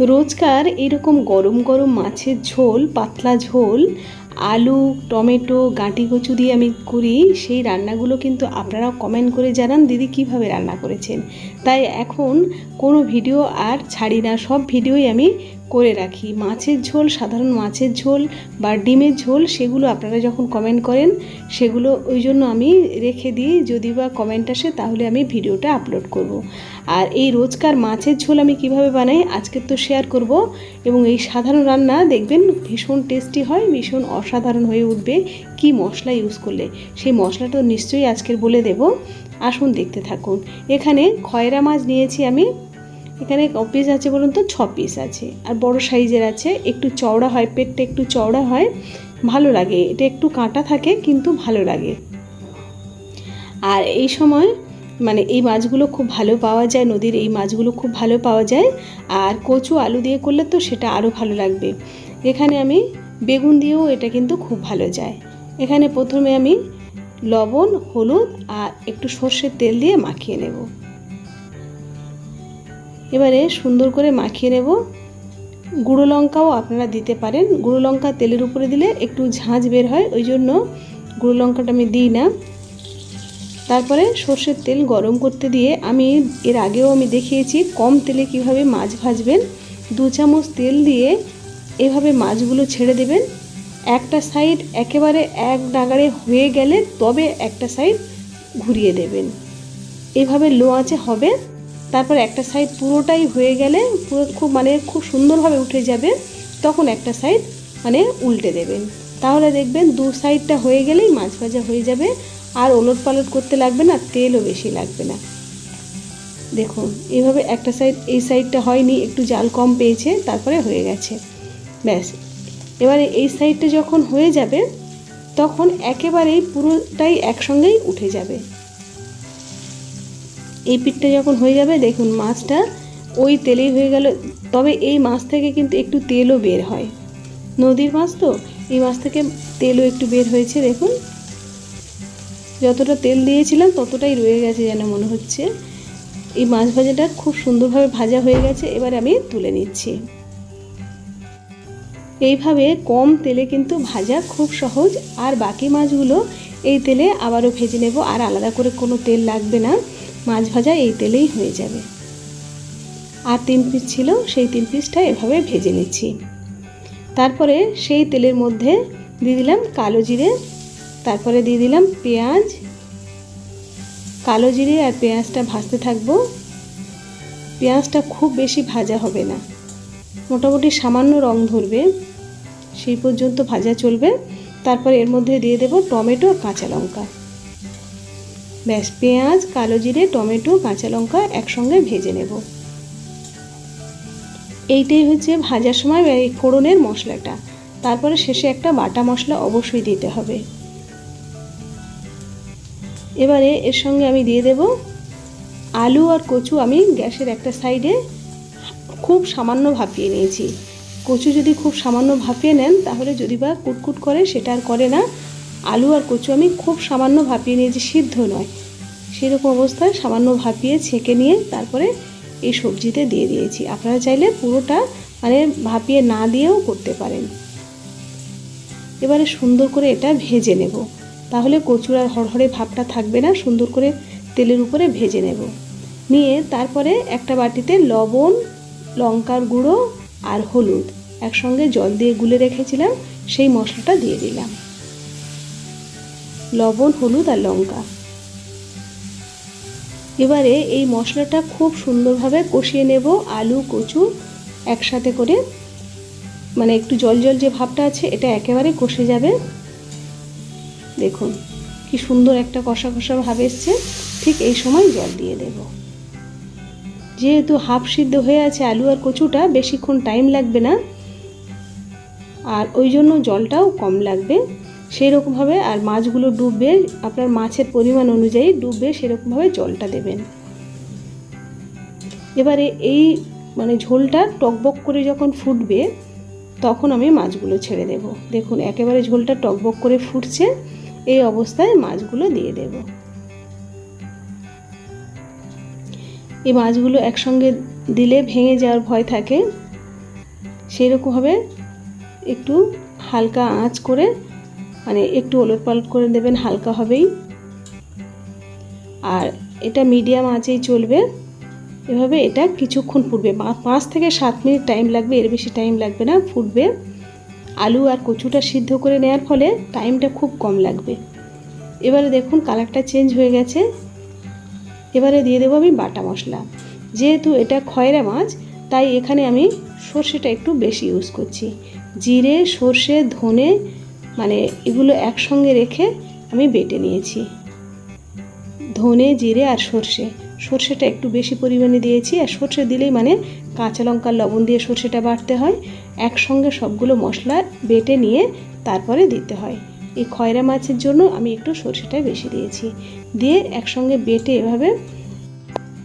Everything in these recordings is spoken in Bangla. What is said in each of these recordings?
রোজকার এরকম গরম গরম মাছের ঝোল পাতলা ঝোল আলু, টমেটো, গাঁটি কচু দিয়ে আমি করি। সেই রান্নাগুলো কিন্তু আপনারা কমেন্ট করে জানান, দিদি কীভাবে রান্না করেছেন। তাই এখন কোনো ভিডিও আর ছাড়ি না, সব ভিডিওই আমি করে রাখি। মাছের ঝোল, সাধারণ মাছের ঝোল বা ডিমের ঝোল, সেগুলো আপনারা যখন কমেন্ট করেন, সেগুলো ওই জন্য আমি রেখে দিই। যদি বা কমেন্ট আসে, তাহলে আমি ভিডিওটা আপলোড করব। আর এই রোজকার মাছের ঝোল আমি কীভাবে বানাই, আজকে তো শেয়ার করব। এবং এই সাধারণ রান্না দেখবেন ভীষণ টেস্টি হয়, ভীষণ অসাধারণ হয়ে উঠবে, কি মশলা ইউজ করলে? সেই মশলাটা নিশ্চয়ই আজকের বলে দেব। আসুন দেখতে থাকুন। এখানে খয়রা মাছ নিয়েছি আমি। এখানে ক পিস আছে বলুন তো? ছ পিস আছে। আর বড় সাইজের আছে। একটু চওড়া হয়, পেটটা একটু চওড়া হয়। ভালো লাগে। এটা একটু কাঁটা থাকে, কিন্তু ভালো লাগে। আর এই সময় মানে এই মাছগুলো খুব ভালো পাওয়া যায়, নদীর এই মাছগুলো খুব ভালো পাওয়া যায়। আর কচু আলু দিয়ে করলে তো সেটা আরও ভালো লাগবে। এখানে আমি বেগুন দিয়েও এটা কিন্তু খুব ভালো যায়। এখানে প্রথমে আমি লবণ, হলুদ আর একটু সর্ষের তেল দিয়ে মাখিয়ে নেব। এবারে সুন্দর করে মাখিয়ে নেব। গুঁড়ো লঙ্কাও আপনারা দিতে পারেন। গুঁড়ো লঙ্কা তেলের উপরে দিলে একটু ঝাঁঝ বের হয়, ওই জন্য গুঁড়ো লঙ্কাটা আমি দিই না। তারপরে সর্ষের তেল গরম করতে দিয়ে আমি এর আগেও আমি দেখিয়েছি কম তেলে কীভাবে মাছ ভাজবেন। দু চামচ তেল দিয়ে এভাবে মাছগুলো ছেড়ে দেবেন। একটা সাইড একেবারে এক নাগাড়ে হয়ে গেলে তবে একটা সাইড ঘুরিয়ে দেবেন। এভাবে লো আঁচে হবে। তারপর একটা সাইড পুরোটাই হয়ে গেলে পুরো খুব মানে খুব সুন্দরভাবে উঠে যাবে। তখন একটা সাইড মানে উল্টে দেবেন। তাহলে দেখবেন দু সাইডটা হয়ে গেলেই মাছ ভাজা হয়ে যাবে। আর ওলট পালট করতে লাগবে না, তেলও বেশি লাগবে না। দেখুন, এভাবে একটা সাইড, এই সাইডটা হয়নি, একটু জাল কম পেয়েছে, তারপরে হয়ে গেছে। ব্যাস। এবারে এই সাইডটা যখন হয়ে যাবে, তখন একেবারেই পুরোটাই একসঙ্গেই উঠে যাবে। এই পিঠটা যখন হয়ে যাবে, দেখুন মাছটা ওই তেলেই হয়ে গেল। তবে এই মাছ থেকে কিন্তু একটু তেলও বের হয়। নদীর মাছ তো, এই মাছ থেকে তেলও একটু বের হয়েছে, দেখুন। যতটা তেল দিয়েছিলাম, ততটাই রয়ে গেছে যেন মনে হচ্ছে। এই মাছ ভাজাটা খুব সুন্দরভাবে ভাজা হয়ে গেছে, এবার আমি তুলে নিচ্ছি। এইভাবে কম তেলে কিন্তু ভাজা খুব সহজ, আর বাকি মাছগুলো এই তেলে আবারও ভেজে নেব, আর আলাদা করে কোনো তেল লাগবে না। মাছ ভাজা এই তেলেই হয়ে যাবে। আর তিন পিস ছিল, সেই তিন পিসটা এভাবে ভেজে নিচ্ছি। তারপরে সেই তেলের মধ্যে দিয়ে দিলাম কালো জিরে, তারপরে দিয়ে দিলাম পেঁয়াজ। কালো জিরে আর পেঁয়াজটা ভাজতে থাকব। পেঁয়াজটা খুব বেশি ভাজা হবে না। মোটামুটি সামান্য রং ধরবে। সেই পর্যন্ত ভাজা চলবে। তারপর এর মধ্যে দিয়ে দেব টমেটো আর কাঁচা লঙ্কা। ব্যাস, পেঁয়াজ, কালো জিরে, টমেটো, কাঁচা লঙ্কা একসঙ্গে ভেজে নেব। এইটাই হচ্ছে ভাজার সময় এই ফোড়নের মশলাটা। তারপরে শেষে একটা বাটা মশলা অবশ্যই দিতে হবে। এবারে এর সঙ্গে আমি দিয়ে দেব আলু আর কচু আমি গ্যাসের একটা সাইডে খুব সামান্য ভাপিয়ে নিয়েছি। কচু যদি খুব সামান্য ভাপিয়ে নেন, তাহলে যদি বা কুটকুট করে, সেটা আর করে না। আলু আর কচু আমি খুব সামান্য ভাপিয়ে নিয়েছি, সিদ্ধ নয়। সেরকম অবস্থায় সামান্য ভাপিয়ে ছেঁকে নিয়ে তারপরে এই সবজিতে দিয়ে দিয়েছি। আপনারা চাইলে পুরোটা মানে ভাপিয়ে না দিয়েও করতে পারেন। এবারে সুন্দর করে এটা ভেজে নেব। তাহলে কচুর আর হরহরে ভাবটা থাকবে না, সুন্দর করে তেলের উপরে ভেজে নেব। নিয়ে তারপরে একটা বাটিতে লবণ, লঙ্কার গুঁড়ো আর হলুদ। একসঙ্গে জল দিয়ে গুলে রেখেছিলাম, সেই মশলাটা দিয়ে দিলাম। লবণ, হলুদ আর লঙ্কা। এবারে এই মশলাটা খুব সুন্দরভাবে কষিয়ে নেব আলু, কচু একসাথে করে। মানে একটু জল জল যে ভাবটা আছে, এটা একেবারে কষে যাবে। দেখুন, কি সুন্দর একটা কষা কষা ভাব এসছে। ঠিক এই সময় জল দিয়ে দেব। যেহেতু হাফ সিদ্ধ হয়ে আছে আলু আর কচুটা, বেশিক্ষণ টাইম লাগবে না। আর ওই জন্য জলটাও কম লাগবে। সেই রকমভাবে আর মাছগুলো ডুববে আপনার মাছের পরিমাণ অনুযায়ী ডুববে সেরকমভাবে জলটা দেবেন। এবারে এই মানে ঝোলটা টকবক করে যখন ফুটবে, তখন আমি মাছগুলো ছেড়ে দেব। দেখুন, একেবারে ঝোলটা টকবক করে ফুটছে, এই অবস্থায় মাছগুলো দিয়ে দেব। এই মাছগুলো একসঙ্গে দিলে ভেঙে যাওয়ার ভয় থাকে। সেই রকমভাবে একটু হালকা আঁচ করে মানে একটু ওলট পালট করে দেবেন, হালকা হবেই। আর এটা মিডিয়াম আঁচেই চলবে। এভাবে এটা কিছুক্ষণ ফুটবে। পাঁচ থেকে সাত মিনিট টাইম লাগবে, এর বেশি টাইম লাগবে না, ফুটবে। আলু আর কচুটা সিদ্ধ করে নেওয়ার ফলে টাইমটা খুব কম লাগবে। এবারে দেখুন, কালারটা চেঞ্জ হয়ে গেছে। এবারে দিয়ে দেবো আমি বাটা মশলা। যেহেতু এটা খয়রা মাছ, তাই এখানে আমি সর্ষেটা একটু বেশি ইউজ করছি। জিরে, সর্ষে, ধনে মানে এগুলো একসঙ্গে রেখে আমি বেটে নিয়েছি। ধনে, জিরে আর সর্ষে। সর্ষেটা একটু বেশি পরিমাণে দিয়েছি, আর সর্ষে দিলেই মানে কাঁচা লঙ্কার লবণ দিয়ে সর্ষেটা বাটতে হয়। একসঙ্গে সবগুলো মশলা বেটে নিয়ে তারপরে দিতে হয়। এই খয়রা মাছের জন্য আমি একটু সর্ষেটা বেশি দিয়েছি। দিয়ে একসঙ্গে বেটে এভাবে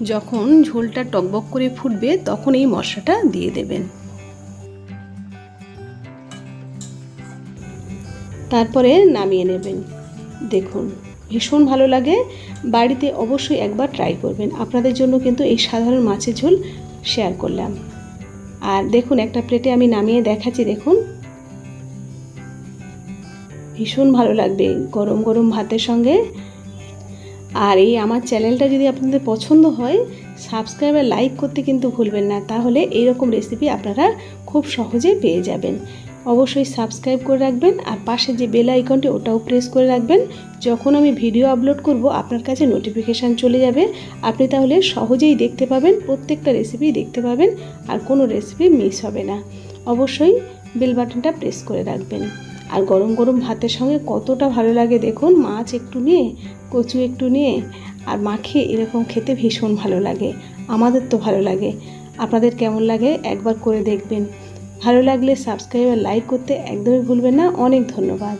যখন ঝোলটা টকবক করে ফুটবে তখন এই মশলাটা দিয়ে দেবেন। তারপরে নামিয়ে নেবেন। দেখুন, ভীষণ ভালো লাগে। বাড়িতে অবশ্যই একবার ট্রাই করবেন। আপনাদের জন্য কিন্তু এই সাধারণ মাছের ঝোল শেয়ার করলাম। আর দেখুন, একটা প্লেটে আমি নামিয়ে দেখাচ্ছি, দেখুন। ভীষণ ভালো লাগবে গরম গরম ভাতের সঙ্গে। আর এই আমার চ্যানেলটা যদি আপনাদের পছন্দ হয় সাবস্ক্রাইব আর লাইক করতে কিন্তু ভুলবেন না। তাহলে এইরকম রেসিপি আপনারা খুব সহজে পেয়ে যাবেন। অবশ্যই সাবস্ক্রাইব করে রাখবেন আর পাশে যে বেল আইকনটি ওটাও প্রেস করে রাখবেন। যখন আমি ভিডিও আপলোড করব, আপনার কাছে নোটিফিকেশান চলে যাবে। আপনি তাহলে সহজেই দেখতে পাবেন, প্রত্যেকটা রেসিপি দেখতে পাবেন আর কোনো রেসিপি মিস হবে না। অবশ্যই বেল বাটনটা প্রেস করে রাখবেন। আর গরম গরম ভাতের সঙ্গে কতটা ভালো লাগে দেখুন, মাছ একটু নিয়ে, কচু একটু নিয়ে, আর মাখিয়ে এরকম খেতে ভীষণ ভালো লাগে, আমাদের তো ভালো লাগে। আপনাদের কেমন লাগে একবার করে দেখবেন। ভালো লাগলে সাবস্ক্রাইব আর লাইক করতে একদমই ভুলবেন না। অনেক ধন্যবাদ।